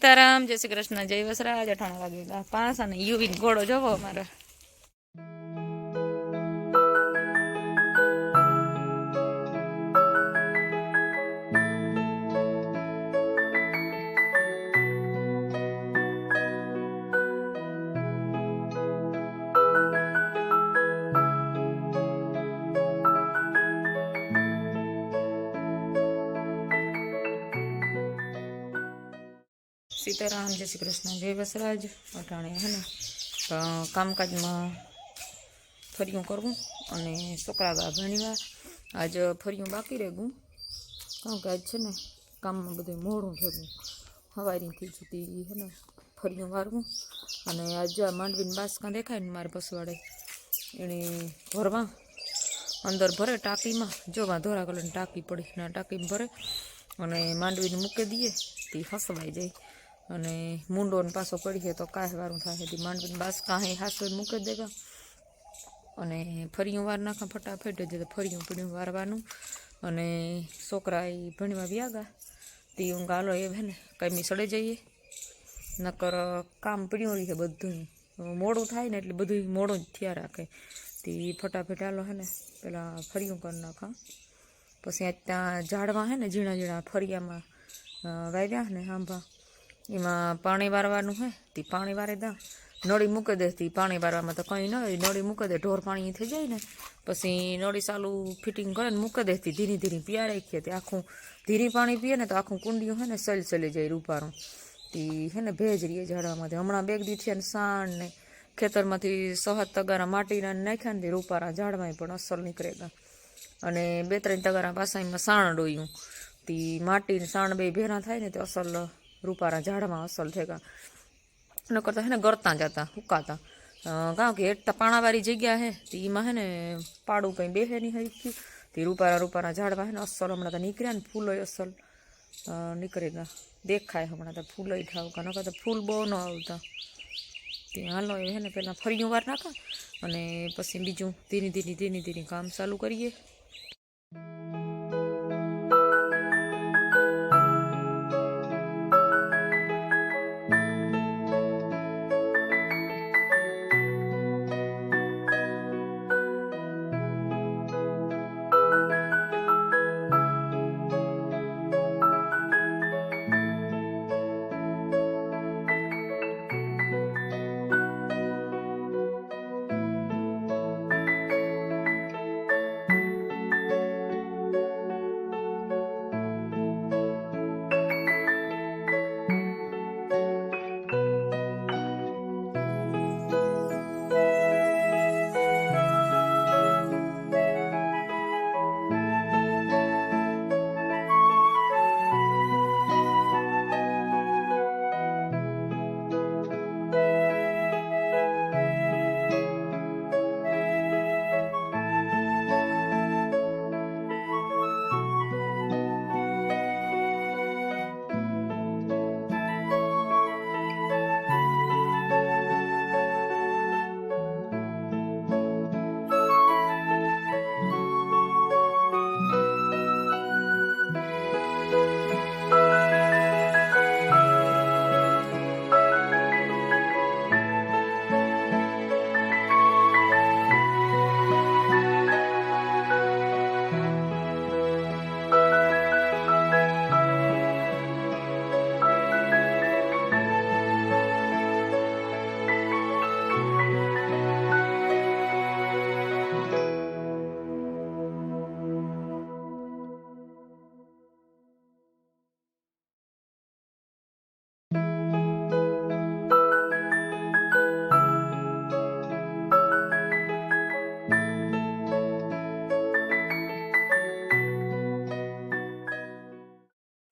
સીતારામ જય શ્રી કૃષ્ણ જય વસરાજ અઠાણા વાગે પાંચ અને યુવી ઘોડો જોવો અમારો. સીતારામ જય શ્રી કૃષ્ણ, જય વસરાજ. અટાણે હે ને કામકાજમાં ફર્યું કરવું અને છોકરા બા ભણીવા આજ ફર્યું બાકી રહેવું કારણ કે આજ છે ને, કામમાં બધું મોડું થયું હવારીથી જતી હે ને ફર્યું વારવું. અને આજ આ માંડવીને બાસકા દેખાય ને મારે પસવાડે એણે ભરવા, અંદર ભરે ટાંકીમાં. જો વા ધોરા કલરની ટાંકી પડી, ને ટાંકીમાં ભરે. અને માંડવીને મૂકી દઈએ, તે હસવાઈ જાય. અને મૂંડો ને પાછો કરીએ તો કાંઈ વારું થાય. તે માંડવી બાસ કાંઈ હાસો મૂકી દેવા અને ફરિયું વાર નાખા ફટાફટ જ ફરીયું ફરિયું વારવાનું. અને છોકરા એ ભણવા વ્યાગા તે હું ગાલો એ હે ને કાંઈ સડે જઈએ. નકર કામ પીડ્યું રહે બધું. મોડું થાય ને એટલે બધું મોડું જ થયા રાખે. તે ફટાફટ હાલો હે ને પેલા ફરિયું કરી નાખા. પછી ત્યાં ઝાડવા હે ને, ઝીણા ઝીણા ફરિયામાં વાવ્યા ને આંબા એમાં પાણી વારવાનું હે, તે પાણી વારે દા. નળી મૂકી દે તે પાણી વારવામાં તો કંઈ ન નળી મૂકી દે, ઢોર પાણી થઈ જાય ને. પછી નળી ચાલું ફિટિંગ કરે ને મૂકી દે તે, ધીરે ધીરે પીયા રાખીએ તે આખું ધીરે પાણી પીએ ને તો આખું કુંડિયું હે ને સલ સલી જાય રૂપારું. તે હે ને ભેજ રહીએ ઝાડવામાંથી. હમણાં બેગ દીથી ને સાણ ને ખેતરમાંથી સહત તગારા માટીના નાખ્યા ને રૂપારા ઝાડમાં પણ અસર નીકળેગા અને બે ત્રણ તગારા પાછા એમાં સાણ ડોયું. તે માટી ને સાણ બે ભેરા થાય ને તે અસલ રૂપારા ઝાડમાં અસલ થેગા ન કરતા હે ને ગરતા જતા, હુકાતા. કારણ કે એટલા પાણાવાળી જગ્યા હે એમાં હે ને પાડું કંઈ બેહે નહીં હઈ તે રૂપારા રૂપારા ઝાડમાં હે ને અસલ, હમણાં તો નીકળ્યા ને ફૂલો અસલ. નીકળી ગયા દેખાય હમણાં તો ફૂલો ઠાવકા નકર તો ફૂલ બહુ ન આવતા. તે હાલો હે ને પહેલાં ફરિયું વાર નાખા અને પછી બીજું ધીરે ધીરે ધીરે ધીરે કામ ચાલુ કરીએ.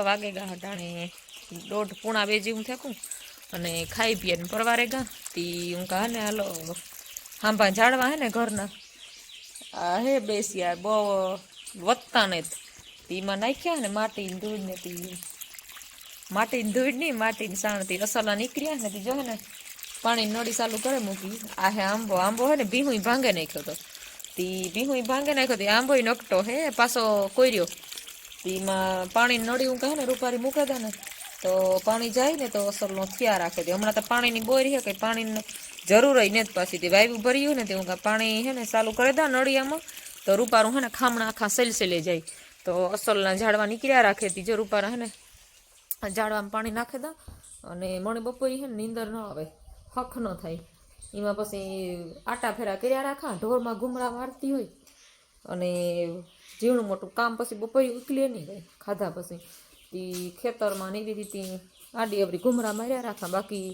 વાગે ગા હટાણે દોઢ પૂણા બે જેવું થેકું અને ખાઈ પીએ ને પરવારે ગા. તી હું કહા ને હાલો, હાંભા ઝાડવા હે ને ઘરના. આ હે બેસ્યા બહુ વધતા ને તીમાં નાખ્યા ને માટીને ધૂળ ને તી માટીની ધૂળ નહીં, માટીની સાણતી રસોલા નીકળ્યા ને તી જો ને પાણી નળી ચાલુ કરે મૂકી. આ હે આંબો આંબો હે ને ભીહું ભાંગે નાખ્યો તો. તી ભીહું ભાંગે નાખ્યો તી આંબો નકટો હે, પાછો કોર્યો તેમાં પાણી નળી હું કહે ને, રૂપારી મૂકે દે ને, તો પાણી જાય ને તો અસલનો થયા રાખે તે હમણાં તો પાણીની બોર છે કે પાણીની જરૂર જ નથી પાછી તે વાયુ ભર્યું ને તે હું પાણી હે ને ચાલુ કરી દે નળિયામાં. તો રૂપારું હે ને ખામણા આખા સેલસેલે જાય. તો અસલના ઝાડવા નીકળ્યા રાખે તી જો રૂપારા હે ને ઝાડવામાં પાણી નાખે દા અને મણી બપોરી હે ને નીંદર ન આવે હખ ન થાય. એમાં પછી આટા ફેરા કર્યા રાખા, ઢોરમાં ઘૂમડા મારતી હોય અને ઝીણું મોટું કામ પછી બપોરે ઉકલે નહીં કાંઈ, ખાધા પછી. તી ખેતરમાં ને એવી રીતે આડી અવરી ઘૂમરા માર્યા રાખા, બાકી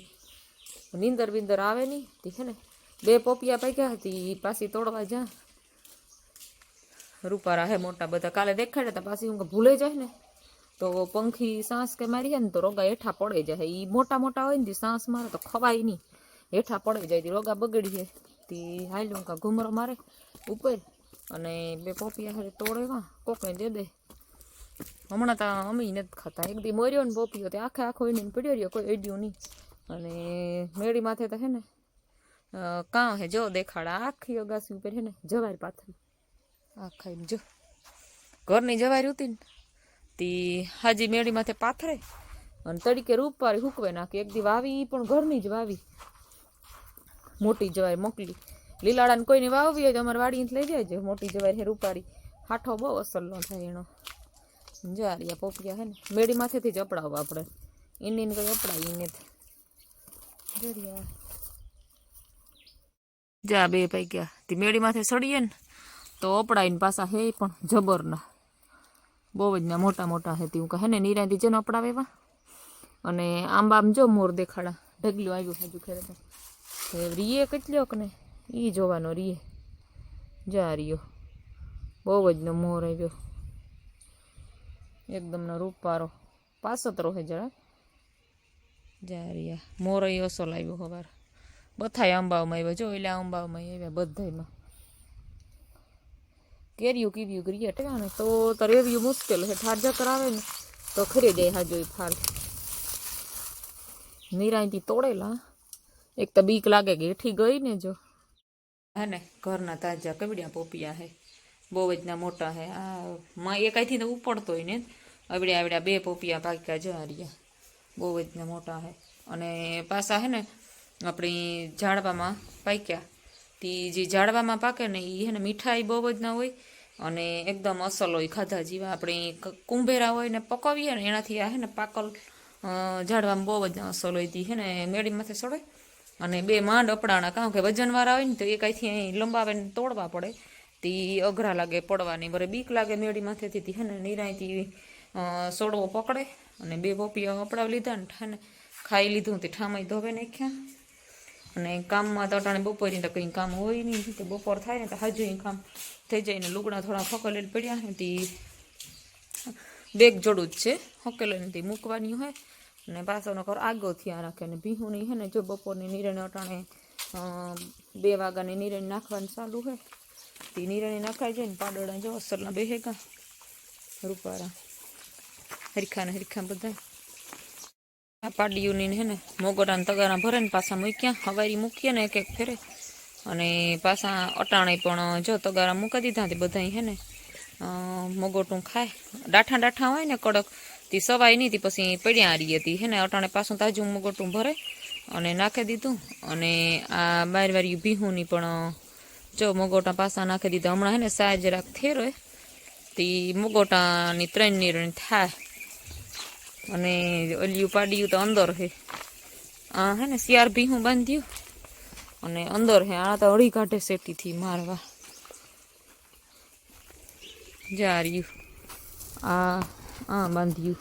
નીંદર બીંદર આવે નહીં. તી છે ને, બે પોપિયા પાક્યા હતી ઈ પાછી તોડવા જા. રૂપારા હે મોટા બધા, કાલે દેખાડ્યા હતા પાછી હું ભૂલે જાય ને. તો પંખી સાંસ કે મારી છે ને, તો રોગા હેઠા પડે જાય એ મોટા મોટા હોય ને, તે સાંસ મારે તો ખવાય નહીં. હેઠા પડે જાય, તે રોગા બગડી જાય. તે હાલ્યું કા ઘૂમરો મારે ઉપર. અને બે પોપિયા હારે તોડે વા કોકને દે દે. હમણાં તો અમે નથી ખાતા. એક દી મર્યો ને પોપિયો તે આખે આખો એને પડ્યો રહ્યો, કોઈ એડ્યું નહીં. અને મેળી માથે તો હે ને કાં હે જો દેખાડા, આખી અગાસી ઉપર હે ને જવારી પાથરી. આખા જો. ઘરની જવારી હતી ને તી હાજી મેળી માથે પાથરે અને તડીકે રૂપવારી હુકવે નાખી. એક દી વાવી પણ ઘરની જ વાવી. મોટી જવારી મોકલી. લીલાડાને કોઈને વાવવી હોય તો અમારે વાડીથી લઈ જાય મોટી જવારી હે રૂપારી હાઠો બહુ અસલનો થાય એનો. જારિયા પોપિયા હે ને. મેળી માથેથી જ અપડાવવા આપણે એને કઈ કંઈ અપડાવી જરિયા જા. બે પૈક્યા તે મેળી માથે સડીએ ને તો અપડાવીને પાછા હે પણ જબરના. બહુ જ ના મોટા મોટા હે હું કહે ને, નિરાંતી જેનો અપડાવે એવા. અને આંબામ જો મોર દેખાડા. ઢગલું આવ્યું હજુ ખેર રીએ કે ને. એ જોવાનો રીએ જા રહ્યો બહુ જ નો મોર આવ્યો એકદમનો રૂપારો પાસતરો હે જરા જા રહ્યા મોર એ અસલ આવ્યો ખબર બધાય આંબાઓમાં આવ્યો જો એટલે આંબાઓમાં આવ્યા બધાયમાં કેરીયું કીવ્યું કરીએ ટેકાને તો તો રેવ્યું મુશ્કેલ છે ઠારજા કરાવે ને તો ખરી જાય હા જોઈ ફાલ નિરાયથી તોડેલા એક તો બીક લાગે કે હેઠી ગઈ ને જો હે ને, ઘરના તાજા કબડિયા પોપિયા હે, બહુ જ ના મોટા હે. આ માં એકાઈથી તો હોય ને આવડ્યા આવડ્યા બે પોપિયા પાક્યા જવા રહ્યા. બહુ જ ના મોટા હે. અને પાછા હે ને, આપણી ઝાડવામાં પાક્યા. તી જે ઝાડવામાં પાકે ને એ હે ને મીઠાઈ બહુ જ ના હોય, અને એકદમ અસલ હોય ખાધા જેવા. આપણે કુંભેરા હોય ને પકવીએ ને, એનાથી આ હે ને પાકલ ઝાડવામાં બહુ જ અસલ હોય તી. હે ને, મેળી માથે ચડે. અને બે માંડ અપડાણા, કારણ કે વજનવાળા હોય ને તો એ કાંઈથી અહીં લંબાવે ને તોડવા પડે. તે અઘરા લાગે પડવાની બરે બીક લાગે મેળી માથેથી, તી હે ને નિરાયથી સોડવો પકડે અને બે પોપિયા અપડાવી લીધા ને ઠાને ખાઈ લીધું, તે ઠામાઈ ધોવે નાખ્યા. અને કામમાં તો અટાણે બપોરની તો કંઈ કામ હોય નહીં, તો બપોર થાય ને તો હજુ કામ થઈ જાય ને લુગડા થોડા ફકલેલ પડ્યા ને તે બેગ જોડું જ છે હકેલે તે મૂકવાની હોય. અને પાછળનો ઘર આગો થયા રાખે ને ભીહુની છે ને જો બપોરની નિરણે અટાણે બે વાગ્યાની નિરણે નાખવાનું ચાલુ હોય તે નિરણે નખાઈ જાય ને પાડોળા જો અસરના બેહેગા રૂપારા. હરખા હરખા બધા. આ પાડીઓની હે ને મોગોટાને તગારા ભરે ને પાછા મૂક્યા, હવારી મૂકીએ ને એક એક ફેરે. અને પાછા અટાણે પણ, જો તગારા મૂકી દીધા તે બધા હે ને મોગોટું ખાય. ડાઠા ડાઠા હોય ને કડક તે સવાઈ નહીં હતી પછી પડ્યા હારી હતી. હે ને, અટાણે પાછું તાજું મોગોટું ભરે અને નાખી દીધું. અને આ બારવારી ભીહુંની પણ, જો મોગોટા પાછા નાખી દીધા. હમણાં હે ને, સાજ જરાક થેરો તે મોગોટાની ત્રણ નિર્ણય થાય. અને ઓલિયું પાડ્યું તો અંદર હે. આ હે ને શિયાર ભીહું બાંધ્યું. અને અંદર હે, આ તો અડી કાઢે શેટીથી મારવા. જા આ આ બાંધ્યું.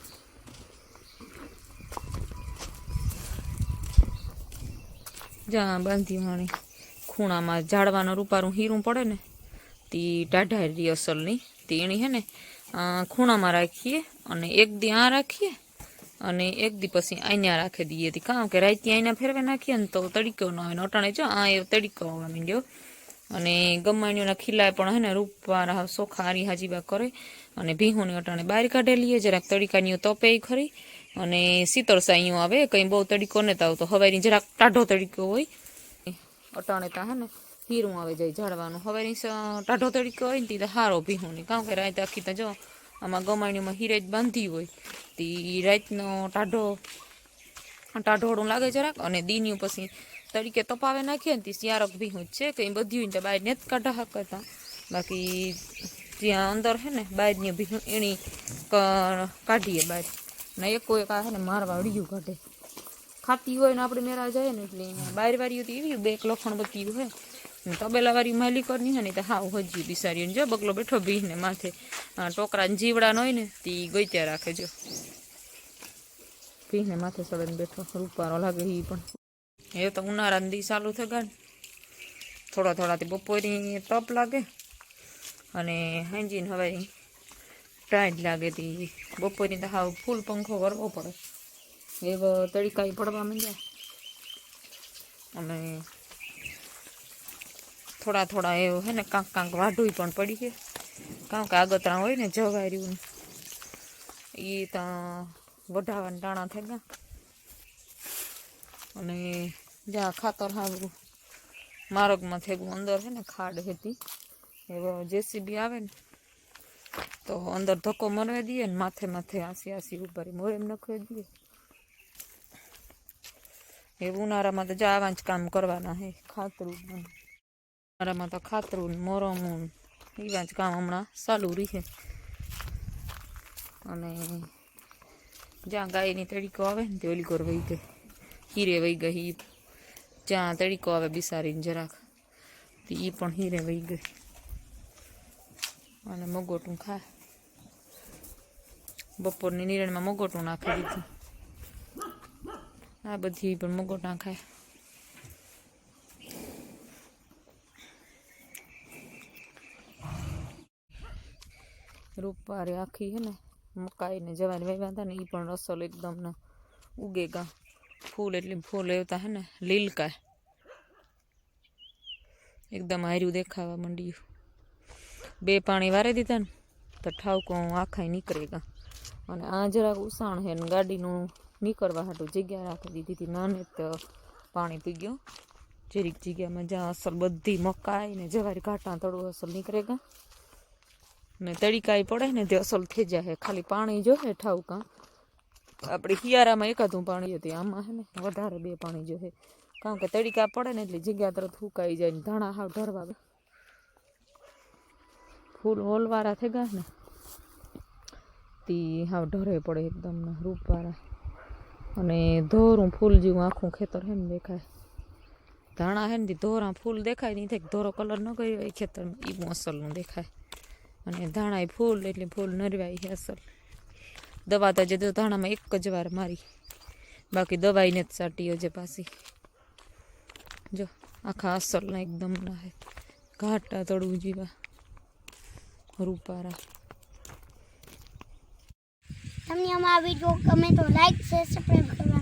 જા બાંધ્યું હાણી. ખૂણામાં ઝાડવાનું રૂપારું હીરું પડે ને, તી ટાઢા રી અસલની તેણી હે ને ખૂણામાં રાખીએ અને એક દી આ રાખીએ અને એક દી પછી અહીંયા રાખી દઈએ કાં કે રાઈતી અહીંયા ફેરવે નાખીએ ને તો તડીકો ન આવે ને અટાણે જો, આ એ તડીકો આવવા માંડ્યો. અને ગમાણીઓના ખીલા પણ હે ને રૂપવાળા સોખા હારી હાજીબા કરે. અને ભીહોની અટાણે બહાર કાઢેલીએ જરાક તડીકાનીઓ તપે ખરી. અને શીતળ સાઈઓ આવે, કંઈ બહુ તડીકો ને તો હવારી જરાક ટાઢો તડીકો હોય. અટાણે તા હે ને, હીરું આવે જાય ઝાડવાનું. હવાઈની ટાઢો તડીકો હોય ને, તે હારો ભીહું કાં કે રાત આખી તો જો, આમાં ગમાણીઓમાં હીરે જ બાંધી હોય, તે રાતનો ટાઢો ટાઢોળું લાગે જરાક. અને દીની પછી તરીકે તપાવે નાખીએ ને તે સિયારક ભીહું છે કંઈ બધું ને બહાર ને જ કાઢા કરતા બાકી ત્યાં અંદર છે ને બહારની ભીહું, એની કાઢીએ બહાર ને એકો એક આ હે ને મારવા અડિયું કાઢે. ખાતી હોય ને આપણે મેરા જાય ને એટલે બહાર વાળીઓ તો એવી બે એક લખણ બત્યું હોય. ને તબેલા વાળી માલિકરની હોય ને તો હાવ હજી બિસારી જો બગલો બેઠો ભીને માથે. ટોકરા જીવડા ન હોય ને તે ગોત્યા રાખે જો. ભીને માથે સળઈને બેઠો, રૂપારો લાગે એ પણ. એ તો ઉનાળાના દી ચાલુ થઈ ગયા. થોડા થોડાથી બપોરી તપ લાગે. અને હાંજીને હવે ટાઈટ લાગે તી. બપોરી તો હાવ ફૂલ પંખો કરવો પડે. એવો તડકા પડવા માંડ્યા. અને થોડા થોડા એવું હે ને કાંક કાંક વાઢું પણ પડી છે. કાંક આગતરા હોય ને જવાર્યું એ ત્યાં વઢાવાના ટાણા થઈ ગયા અને જ્યાં ખાતર સારું માર્ગમાં થેગું અંદર છે ને ખાડ હતી. એવો જેસીબી આવે ને, તો અંદર ધક્કો મરવા દઈએ ને માથે માથે આસી આસી ઉપર મોર એમ નખવી દઈએ. એ ઉનાળામાં તો જવા જ કામ કરવાના હે, ખાતરું ઉનાળામાં તો ખાતરું ને, મોરમું એવા જ કામ હમણાં ચાલુ રહે. અને જ્યાં ગાયની તડીકો આવે ને તે ઓલી કરવી ગઈ. હીરે વહી ગઈ ઈ જ્યાં તડીકો આવે બિસારીને જરાક તે એ પણ હીરે વહી ગઈ અને મગોટું ખાય બપોરની નિરણમાં મગોટું નાખી દીધું આ બધી પણ મગોટા ખાય રૂપારી આખી હે ને મકાઈ ને જવાની વાવ્યા હતા ને એ પણ રસલ એકદમ ને ઉગેગા ફૂલ એટલે ફૂલ એવતા હે ને, લીલકા. એકદમ હાર્યું દેખાવા માંડ્યું. બે પાણી વારે દીધા ને, તો ઠાવકો આખાય નીકળેગા અને આ જરાક ઉસાણ હે ને, ગાડીનું નીકળવા હાટું જગ્યા રાખી દીધી હતી. નાને તો પાણી પી ગયો. જરીક જગ્યામાં જ્યાં અસલ બધી મકાઈ ને જવારી ઘાટા તળું અસલ નીકળે ગયા. ને તળીકાઈ પડે ને તે અસલ થઈ જાય ખાલી પાણી જોહે ઠાવકા. આપણે શિયાળામાં એકાદું પાણી હતી, આમાં હે ને વધારે બે પાણી જોહે કારણ કે તડીકા પડે ને એટલે જગ્યા તરત ફૂંકાઈ જાય ને ધાણા હાવ ઢરવા ફૂલ હોલવાળા થઈ ગયા ને, તી હાવ ઢરે પડે એકદમ રૂપવાળા. અને ધોરું ફૂલ જેવું આખું ખેતર હે દેખાય. ધાણા હે ને ધોરા ફૂલ દેખાય નહીં થાય ધોરો કલર ન કર્યો હોય ખેતરમાં એ પણ અસલનું દેખાય. અને ધાણાય ફૂલ એટલે ફૂલ નરવાય છે અસલ. દવા તો જે તો ધાણામાં એક જ વાર મારી. બાકી દવાઈને જ સાટી હજે પાછી. જો, આખા અસલના એકદમ ના હે ઘાટા તળવું જેવા. રૂપારા. તમને અમારા વીડિયો ગમે તો લાઈક શેર સબસ્ક્રાઈબ કરવાનું બિલકુલ ભૂલતા નહીં